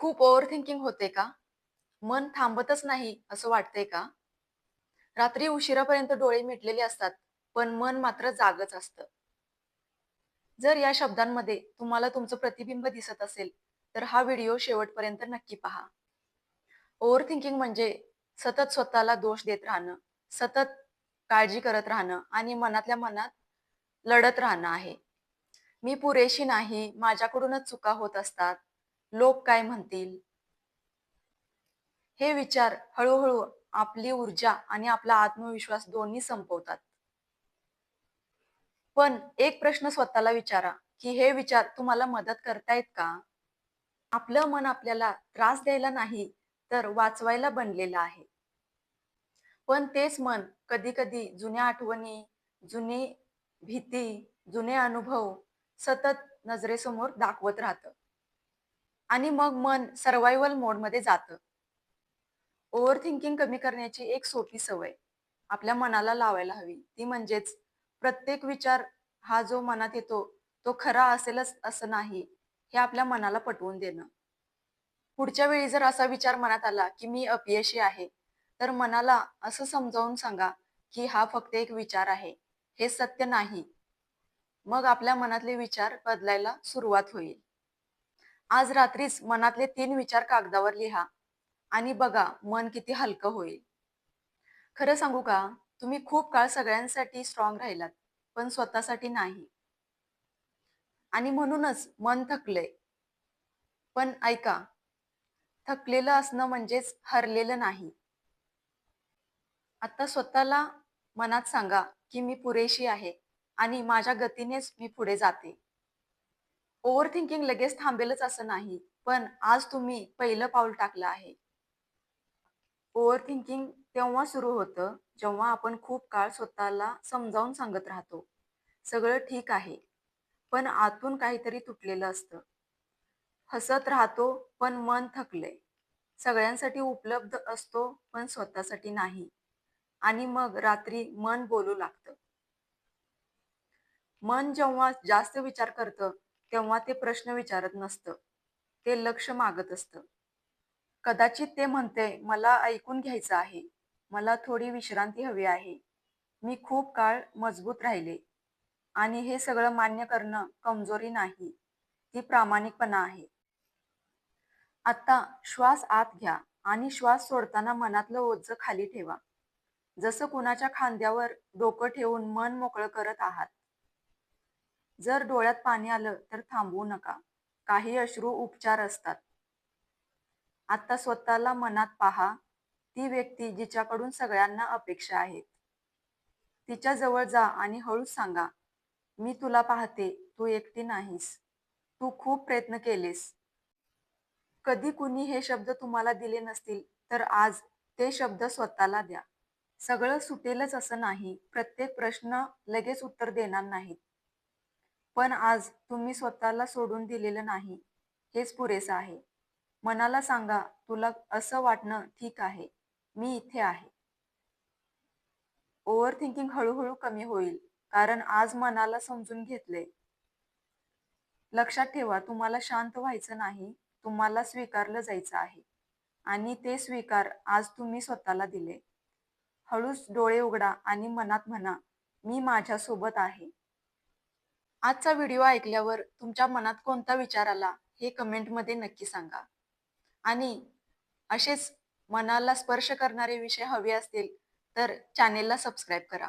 खूप over thinking होते का? मन थांबतच नाही असं वाटतंय का? रात्री उशिरापर्यंत डोळे मिटलेले असतात पण मन मात्र जागच असतं. जर या शब्दांमध्ये तुम्हाला तुमचं प्रतिबिंब दिसत असेल तर हा व्हिडिओ शेवटपर्यंत नक्की पहा. ओव्हर थिंकिंग म्हणजे सतत स्वतःला दोष देत राहणं सतत काळजी करत राहणं आणि मनातल्या मनात लढत राहणं आहे. मी पुरेशी नाही माझ्याकडूनच चुका होत असतात लोक काय म्हणतील? हे विचार हळूहळू आपली ऊर्जा आणि आपला आत्मविश्वास दोन्ही संपवतात. पण एक प्रश्न स्वतःला विचारा की हे विचार तुम्हाला मदत करतायत का? आपलं मन आपल्याला त्रास द्यायला नाही तर वाचवायला बनलेलं आहे. पण तेच मन कधी कधी जुन्या आठवणी जुनी भीती जुने अनुभव सतत नजरेसमोर दाखवत राहतं. आणि मग मन सर्वायवल मोडमध्ये जातं. ओव्हर थिंकिंग कमी करण्याची एक सोपी सवय आपल्या मनाला लावायला हवी. ती म्हणजेच प्रत्येक विचार हा जो मनात येतो तो खरा असेलच असं नाही हे आपल्या मनाला पटवून देणं. पुढच्या वेळी जर असा विचार मनात आला की मी अपयशी आहे तर मनाला असं समजावून सांगा की हा फक्त एक विचार आहे हे सत्य नाही. मग आपल्या मनातले विचार बदलायला सुरुवात होईल. आज रात्रीच मनातले तीन विचार कागदावर लिहा आणि बघा मन किती हलकं होईल. खरं सांगू का तुम्ही खूप काळ सगळ्यांसाठी स्ट्रॉंग राहिलात पण स्वतःसाठी नाही. आणि म्हणूनच मन थकलंय. पण ऐका थकलेलं असणं म्हणजेच हरलेलं नाही. आता स्वतःला मनात सांगा की मी पुरेशी आहे आणि माझ्या गतीनेच मी पुढे जाते. ओव्हर थिंकिंग लगेच थांबेलच असं नाही. पण आज तुम्ही पहिलं पाऊल टाकलं आहे. ओव्हर थिंकिंग तेव्हा सुरू होतं जेव्हा आपण खूप काळ स्वतःला समजावून सांगत राहतो. सगळं ठीक आहे पण आतून काहीतरी तुटलेलं असतं. हसत राहतो पण मन थकलंय. सगळ्यांसाठी उपलब्ध असतो पण स्वतःसाठी नाही. आणि मग रात्री मन बोलू लागतं. मन जेव्हा जास्त विचार करतं तेव्हा ते प्रश्न विचारत नसतं. ते लक्ष मागत असतं. कदाचित ते म्हणते मला ऐकून घ्यायचं आहे. मला थोडी विश्रांती हवी आहे. मी खूप काळ मजबूत राहिले. आणि हे सगळं मान्य करणं कमजोरी नाही. ती प्रामाणिकपणा आहे. आता श्वास आत घ्या आणि श्वास सोडताना मनातलं ओझ खाली ठेवा. जसं कुणाच्या खांद्यावर डोकं ठेवून मन मोकळं करत आहात जर डोळ्यात पाणी आलं तर थांबवू नका. काही अश्रू उपचार असतात. आता स्वतःला मनात पहा ती व्यक्ती जिच्याकडून सगळ्यांना अपेक्षा आहेत. तिच्या जवळ जा आणि हळूच सांगा मी तुला पाहते तू एकटी नाहीस. तू खूप प्रयत्न केलेस. कधी कुणी हे शब्द तुम्हाला दिले नसतील तर आज ते शब्द स्वतःला द्या. सगळं सुटेलच असं नाही. प्रत्येक प्रश्न लगेच उत्तर देणार नाहीत. पण आज तुम्ही स्वतःला सोडून दिलेलं नाही हेच पुरेसं आहे. मनाला सांगा तुला असं वाटणं ठीक आहे मी इथे आहे. ओव्हर थिंकिंग हळूहळू कमी होईल कारण आज मनाला समजून घेतले. लक्षात ठेवा तुम्हाला शांत व्हायचं नाही तुम्हाला स्वीकारलं जायचं आहे. आणि ते स्वीकार आज तुम्ही स्वतःला दिले. हळूच डोळे उघडा आणि मनात म्हणा मी माझ्यासोबत आहे. आजचा व्हिडिओ ऐकल्यावर तुमच्या मनात कोणता विचार आला हे कमेंटमध्ये नक्की सांगा. आणि असेच मनाला स्पर्श करणारे विषय हवे असतील तर चॅनेलला सबस्क्राईब करा.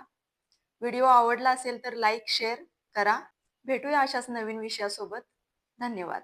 व्हिडिओ आवडला असेल तर लाईक शेअर करा. भेटूया अशाच नवीन विषयासोबत. धन्यवाद.